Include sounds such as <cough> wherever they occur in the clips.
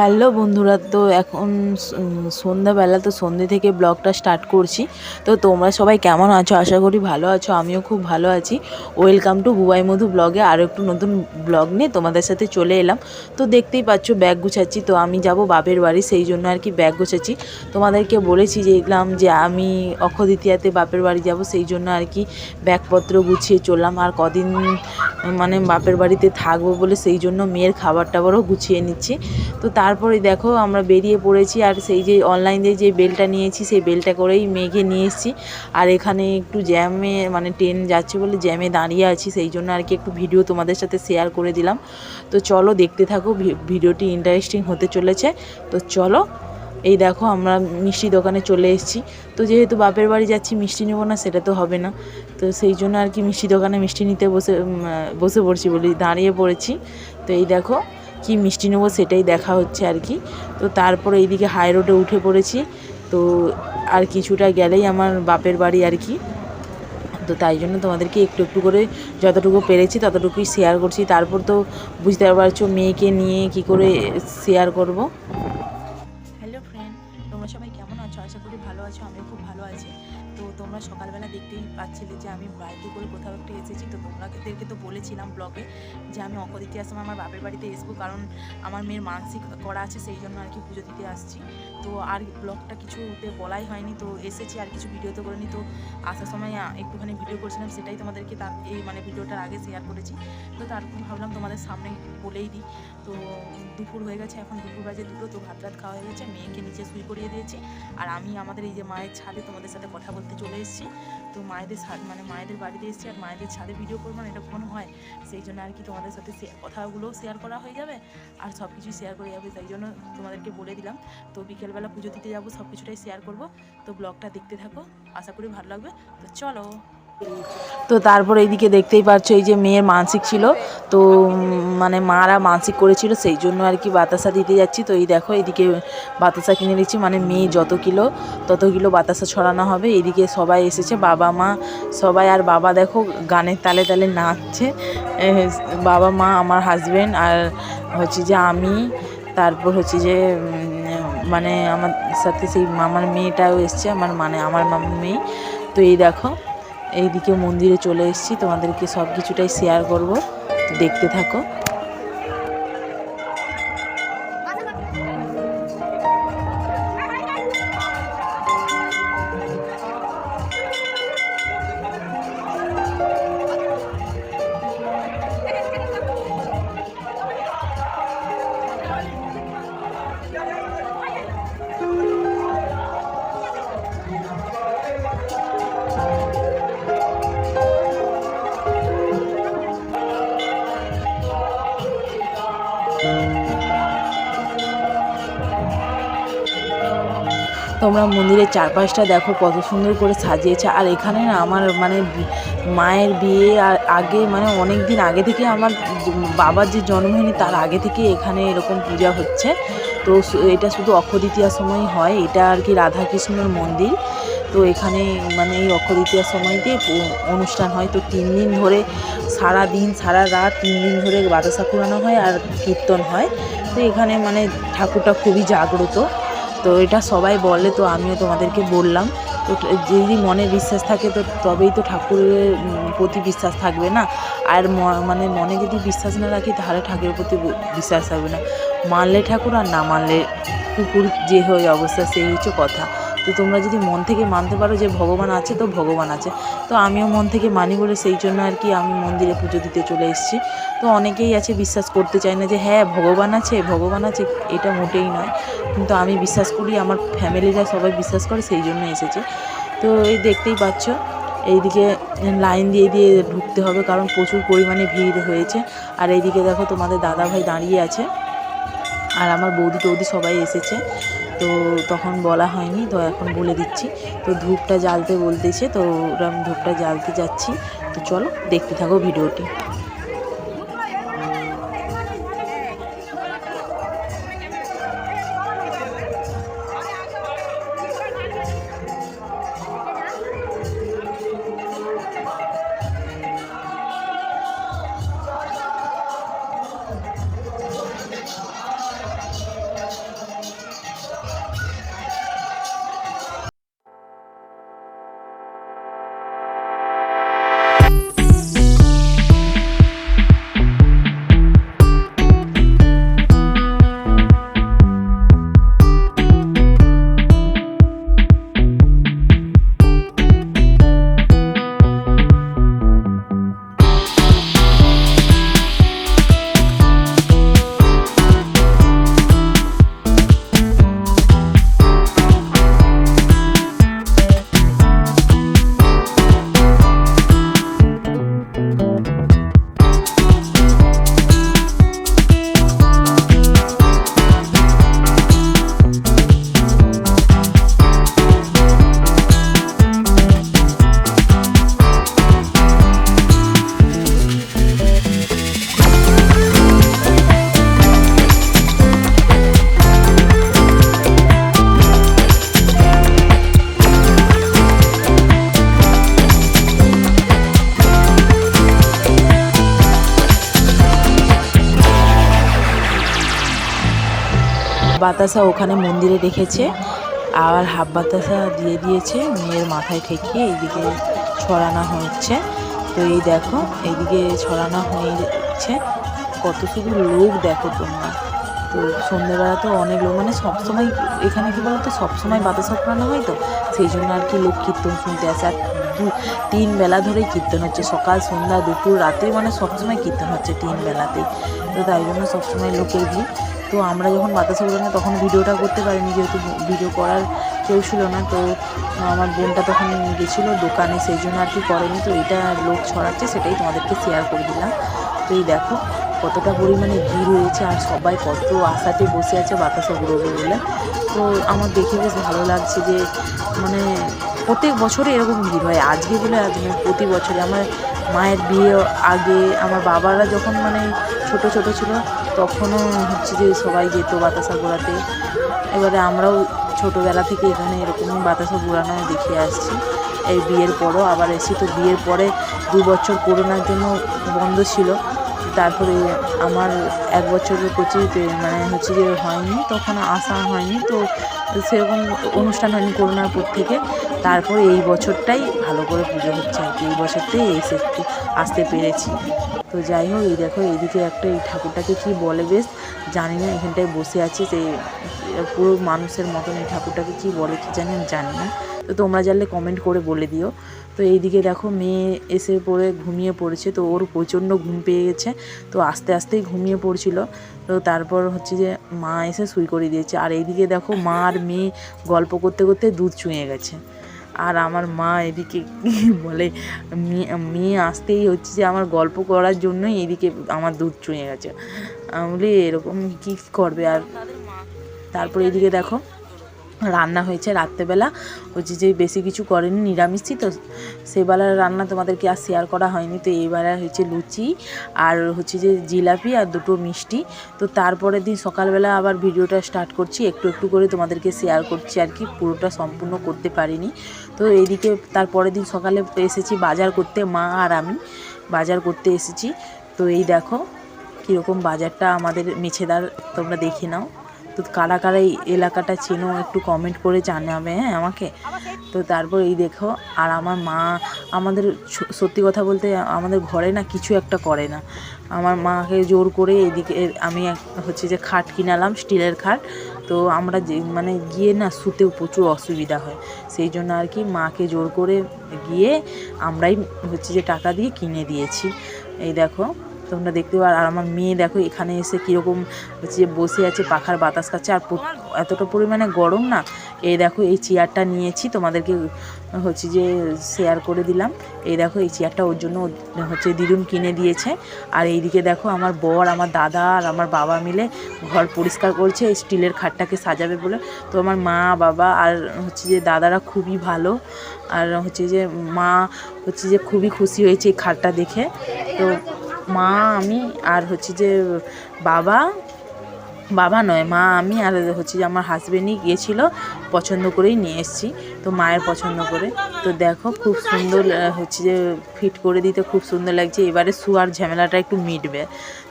Hello বন্ধুরা, তো এখন সন্ধ্যাবেলা, তো সন্ধ্যে থেকে ব্লগটা স্টার্ট করছি। তো তোমরা সবাই কেমন আছো? আশা করি ভালো আছো, আমিও খুব ভালো আছি। ওয়েলকাম টু বুবাই মধু ব্লগে আরও একটু নতুন ব্লগ নিয়ে তোমাদের সাথে চলে এলাম। তো দেখতেই পাচ্ছ ব্যাগ গুছাচ্ছি, তো আমি যাব বাপের বাড়ি, সেই জন্য আর কি ব্যাগ গুছাচ্ছি। তোমাদেরকে বলেছি যে, এলাম যে আমি অক্ষয় দ্বিতীয়াতে বাপের বাড়ি যাব, সেই জন্য আর কি ব্যাগপত্র গুছিয়ে চললাম। আর কদিন মানে বাপের বাড়িতে থাকব বলে সেই জন্য মেয়ের খাবার টাবারও গুছিয়ে নিচ্ছি। তো তারপরে দেখো আমরা বেরিয়ে পড়েছি আর সেই যে অনলাইন দিয়ে যে বেলটা নিয়েছি, সেই বেলটা করেই মেঘে নিয়ে এসেছি। আর এখানে একটু জ্যামে মানে ট্রেন যাচ্ছে বলে জ্যামে দাঁড়িয়ে আছি, সেই জন্য আর কি একটু ভিডিও তোমাদের সাথে শেয়ার করে দিলাম। তো চলো দেখতে থাকো ভিডিওটি ইন্টারেস্টিং হতে চলেছে। তো চলো, এই দেখো আমরা মিষ্টি দোকানে চলে এসেছি। তো যেহেতু বাপের বাড়ি যাচ্ছি, মিষ্টি নেব না, সেটা তো হবে না। তো সেই জন্য আর কি মিষ্টি দোকানে মিষ্টি নিতে বসে বসে পড়ছি বলি দাঁড়িয়ে পড়েছি। তো এই দেখো কি মিষ্টি নেব সেটাই দেখা হচ্ছে আর কি। তো তারপর এইদিকে হাই রোডে উঠে পড়েছি। তো আর কিছুটা গেলেই আমার বাপের বাড়ি আর কি। তো তাই জন্য তোমাদেরকে একটু একটু করে যতটুকু পেরেছি ততটুকুই শেয়ার করছি। তারপর তো বুঝতে পারছ মেয়েকে নিয়ে কি করে শেয়ার করব। তোমরা সকালবেলা দেখতেই পাচ্ছিলে যে আমি বাইকে করে কোথাও একটু এসেছি। তো তোমাদেরকে তো বলেছিলাম ব্লগে যে আমি অঙ্ক দিতে আসলাম আমার বাপের বাড়িতে আসব কারণ আমার মেয়ের মানসিক করা আছে, সেই জন্য আর কি পুজো দিতে আসছি। তো আর ব্লগটা কিছুতে বলাই হয়নি, তো এসেছি আর কিছু ভিডিও তো করিনি। তো আসার সময় একটুখানি ভিডিও করছিলাম, সেটাই তোমাদেরকে তার এই মানে ভিডিওটার আগে শেয়ার করেছি। তো তারপর ভাবলাম তোমাদের সামনে বলেই দিই। তো দুপুর হয়ে গেছে, এখন দুপুর বাজে দুটো, তো ভাত রাত খাওয়া হয়ে গেছে, মেয়েকে নিচে শুই করিয়ে দিয়েছি। আর আমি আমাদের এই যে মায়ের ছাদে তোমাদের সাথে কথা বলতে চলে এসেছি, তো মায়েদের ছাদ মানে মায়েদের বাড়িতে এসেছি আর মায়েদের ছাদে ভিডিও করব না, এটা কখনো হয়। সেই জন্য আর কি তোমাদের সাথে কথাগুলোও শেয়ার করা হয়ে যাবে আর সব কিছুই শেয়ার করে যাবে তাই জন্য তোমাদেরকে বলে দিলাম। তো বিকেলবেলা পুজো দিতে যাব, সব কিছুটাই শেয়ার করব। তো ব্লগটা দেখতে থাকো, আশা করি ভালো লাগবে। তো চলো। তো তারপর এইদিকে দেখতেই পাচ্ছ এই যে মেয়ের মানসিক ছিল। তো মানে মারা মানসিক করেছিল, সেই জন্য আর কি বাতাসা দিতে যাচ্ছি। তো এই দেখো, এইদিকে বাতাসা কিনে নিচ্ছি মানে মেয়ে যত কিলো, তত কিলো বাতাসা ছড়ানো হবে। এদিকে সবাই এসেছে, বাবা, মা, সবাই। আর বাবা দেখো, গানের তালে তালে নাচছে। বাবা, মা, আমার হাজবেন্ড আর হচ্ছে যে আমি, তারপর হচ্ছে যে মানে আমার সাথে সেই মামার মেয়েটাও এসছে, আমার মানে আমার মামার মেয়ে। তো এই দেখো এইদিকে মন্দিরে চলে এসেছি। তোমাদেরকে সব কিছুটাই শেয়ার করব। দেখতে থাকো। তোমরা মন্দিরের চারপাশটা দেখো কত সুন্দর করে সাজিয়েছে। আর এখানে না আমার মানে মায়ের বিয়ে আর আগে মানে অনেক দিন আগে থেকে আমার বাবার যে জন্ম হয়নি তার আগে থেকে এখানে এরকম পূজা হচ্ছে। তো এটা শুধু অক্ষদ্বিতীয়ার সময় হয়, এটা আর কি রাধাকৃষ্ণের মন্দির। তো এখানে মানে এই অক্ষদ্বিতীয়ার সময়তে অনুষ্ঠান হয়। তো তিন দিন ধরে সারা দিন, সারা রাত তিন দিন ধরে বাতাসা কুড়ানো হয় আর কীর্তন হয়। তো এখানে মানে ঠাকুরটা খুবই জাগ্রত। তো এটা সবাই বলে, তো আমিও তোমাদেরকে বললাম। তো যদি মনে বিশ্বাস থাকে, তো তবেই তো ঠাকুরের প্রতি বিশ্বাস থাকবে না। আর মানে মনে যদি বিশ্বাস না রাখি, তাহলে ঠাকুরের প্রতি বিশ্বাস থাকবে না। মানলে ঠাকুর আর না মানলে কুকুর যে হয়ে, অবস্থা সেই হচ্ছে কথা। তো তোমরা যদি মন থেকে মানতে পারো যে ভগবান আছে, তো ভগবান আছে। তো আমিও মন থেকে মানি বলে সেই জন্য আর কি আমি মন্দিরে পুজো দিতে চলে এসেছি। তো অনেকেই আছে বিশ্বাস করতে চায় না যে হ্যাঁ ভগবান আছে ভগবান আছে, এটা মোটেই নয়। কিন্তু আমি বিশ্বাস করি, আমার ফ্যামিলিরা সবাই বিশ্বাস করে, সেই জন্য এসেছে। তো এই দেখতেই পাচ্ছ, এইদিকে লাইন দিয়ে দিয়ে ঢুকতে হবে, কারণ প্রচুর পরিমাণে ভিড় হয়েছে। আর এইদিকে দেখো তোমাদের দাদা ভাই দাঁড়িয়ে আছে। আর আমার বৌদি টৌদি সবাই এসেছে। তো তখন বলা হয়নি, তো এখন বলে দিচ্ছি। তো ধূপটা জ্বালতে বলতেছে, তো ওরা ধূপটা জ্বালতে যাচ্ছি। তো চলো দেখতে থাকো ভিডিওটি। বাতাসা ওখানে মন্দিরে রেখেছে। আর হাফ বাতাসা দিয়ে দিয়েছে, মেয়ের মাথায় ঠেকিয়ে এইদিকে ছড়ানো হচ্ছে। তো এই দেখো, এইদিকে ছড়ানো হয়েছে। কত শুধু লোক দেখো তোমরা। তো সন্ধ্যেবেলা তো অনেক লোক মানে সবসময় এখানে কি বলতো, সবসময় বাতাসা পড়ানো হয় তো? সেই জন্য আর কি লোক কীর্তন শুনতে আসে। আর দু তিন বেলা ধরেই কীর্তন হচ্ছে। সকাল, সন্ধ্যা, দুপুর, রাতে মানে সবসময় কীর্তন হচ্ছে তিন বেলাতেই। তো তাই জন্য সবসময় লোকের ভিড়। তো আমরা যখন বাতাসা উড়ানো তখন ভিডিওটা করতে পারিনি যেহেতু ভিডিও করার কেউ ছিল না। তো আমার বোনটা তখন গেছিল দোকানে, সেই জন্য আর কি করেনি। তো এটা লোক ছড়াচ্ছে, সেটাই তোমাদেরকে শেয়ার করে দিলাম। তো এই দেখো কতটা পরিমাণে ভিড় হয়েছে আর সবাই কত আশাতে বসে আছে বাতাসা উড়োবে বলে তো আমার দেখে বেশ ভালো লাগছে যে মানে প্রত্যেক বছরে এরকম ভিড় হয়। আজকে বলে আজ প্রতি বছরে আমার মায়ের বিয়ে আগে, আমার বাবারা যখন মানে ছোট ছোট ছিল, তখনও হচ্ছে যে সবাই যেত বাতাসা ঘোরাতে। এবারে আমরাও ছোটোবেলা থেকে এখানে এরকম বাতাসা ঘোরানো দেখে আসছি। এই বিয়ের পরও আবার এসি তো বিয়ের পরে দু বছর করোনার জন্য বন্ধ ছিল। তারপরে আমার এক বছরের কোচিং মানে হচ্ছে যে হয়নি, তখন আসা হয়নি। তো সেরকম অনুষ্ঠান হয়নি করোনার পর থেকে। তারপরে এই বছরটাই ভালো করে পুজো হচ্ছে আর কি। এই বছরটাই এসে আসতে পেরেছি। তো যাই হোক, এই দেখো এইদিকে একটা এই ঠাকুরটাকে কী বলে বেশ, জানি না, এখানটায় বসে আছে যে পুরো মানুষের মতন এই ঠাকুরটাকে কী বলে কী জানি, আমি জানি না। তো তোমরা জানলে কমেন্ট করে বলে দিও। তো এইদিকে দেখো, মেয়ে এসে পড়ে ঘুমিয়ে পড়েছে, তো ওর প্রচণ্ড ঘুম পেয়ে গেছে, তো আস্তে আস্তেই ঘুমিয়ে পড়ছিল। তো তারপর হচ্ছে যে মা এসে শুই করে দিয়েছে। আর এইদিকে দেখো, মা আর মেয়ে গল্প করতে করতে দুধ চুঁয়ে গেছে। আর আমার মা এদিকে <laughs> বলে, মেয়ে আসতেই হচ্ছে যে আমার গল্প করার জন্যই এদিকে আমার দুধ চুঁয়ে গেছে। আমি বলি, এরকম কী করবে? আর তারপরে এদিকে দেখো রান্না হয়েছে রাত্রেবেলা। হচ্ছে যে বেশি কিছু করেনি, নিরামিষই তো সেবেলার রান্না তোমাদেরকে আর শেয়ার করা হয়নি। তো এইবারে হয়েছে লুচি আর হচ্ছে যে জিলাপি আর দুটো মিষ্টি। তো তারপরের দিন সকালবেলা আবার ভিডিওটা স্টার্ট করছি, একটু একটু করে তোমাদেরকে শেয়ার করছি আর কি, পুরোটা সম্পূর্ণ করতে পারিনি। তো এইদিকে তারপরের দিন সকালে এসেছি বাজার করতে, মা আর আমি বাজার করতে এসেছি। তো এই দেখো, কীরকম বাজারটা আমাদের মেছেদার, তোমরা দেখে নাও। তো কারা কারা এই এলাকাটা চেনো একটু কমেন্ট করে জানাবে হ্যাঁ আমাকে। তো তারপর এই দেখো, আর আমার মা আমাদের সত্যি কথা বলতে আমাদের ঘরে না কিছু একটা করে না। আমার মাকে জোর করে এদিকে আমি হচ্ছে যে খাট কিনালাম, স্টিলের খাট। তো আমরা যে মানে গিয়ে না শুতেও প্রচুর অসুবিধা হয়। সেই জন্য আর কি মাকে জোর করে গিয়ে আমরাই হচ্ছে যে টাকা দিয়ে কিনে দিয়েছি। এই দেখো তোমরা দেখতে পার। আর আমার মেয়ে দেখো, এখানে এসে কীরকম হচ্ছে বসে আছে, পাখার বাতাস খাচ্ছে। আর এতটা পরিমাণে গরম না? এই দেখো, এই চেয়ারটা নিয়েছি। তোমাদেরকে হচ্ছে যে শেয়ার করে দিলাম। এই দেখো, এই চেয়ারটা ওর জন্য হচ্ছে দিদুন কিনে দিয়েছে। আর এইদিকে দেখো, আমার বর, আমার দাদা আর আমার বাবা মিলে ঘর পরিষ্কার করছে। স্টিলের খাটটাকে সাজাবে বলে। তো আমার মা, বাবা আর হচ্ছে যে দাদারা খুবই ভালো। আর হচ্ছে যে মা হচ্ছে যে খুবই খুশি হয়েছে এই খাটটা দেখে। তো মা, আমি, আর হচ্ছে যে বাবা বাবা নয়, মা, আমি, আর হচ্ছে যে আমার হাজব্যান্ডই গিয়েছিল পছন্দ করেই নিয়ে এসেছি, তো মায়ের পছন্দ করে। তো দেখো, খুব সুন্দর হচ্ছে যে ফিট করে দিতে খুব সুন্দর লাগছে। এবারে শুয়ার ঝামেলাটা একটু মিটবে।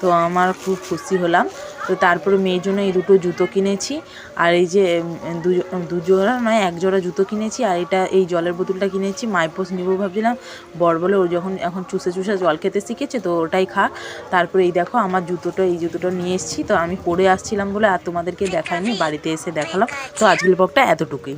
তো আমার খুব খুশি হলাম। তো তারপরে মেয়ের জন্য এই দুটো জুতো কিনেছি। আর এই যে দুজোড়া নয় এক জোড়া জুতো কিনেছি। আর এটা এই জলের বোতলটা কিনেছি। মাইপোস নিব ভাবছিলাম। বর বলে ও যখন, এখন চুষে চুষে জল খেতে শিখেছে তো ওটাই খা। তারপরে এই দেখো আমার জুতোটা, এই জুতোটা নিয়ে এসেছি। তো আমি পরে আসছিলাম বলে আর তোমাদেরকে দেখাইনি, বাড়িতে এসে দেখালাম। তো আজকের ব্লগটা এতটুকুই।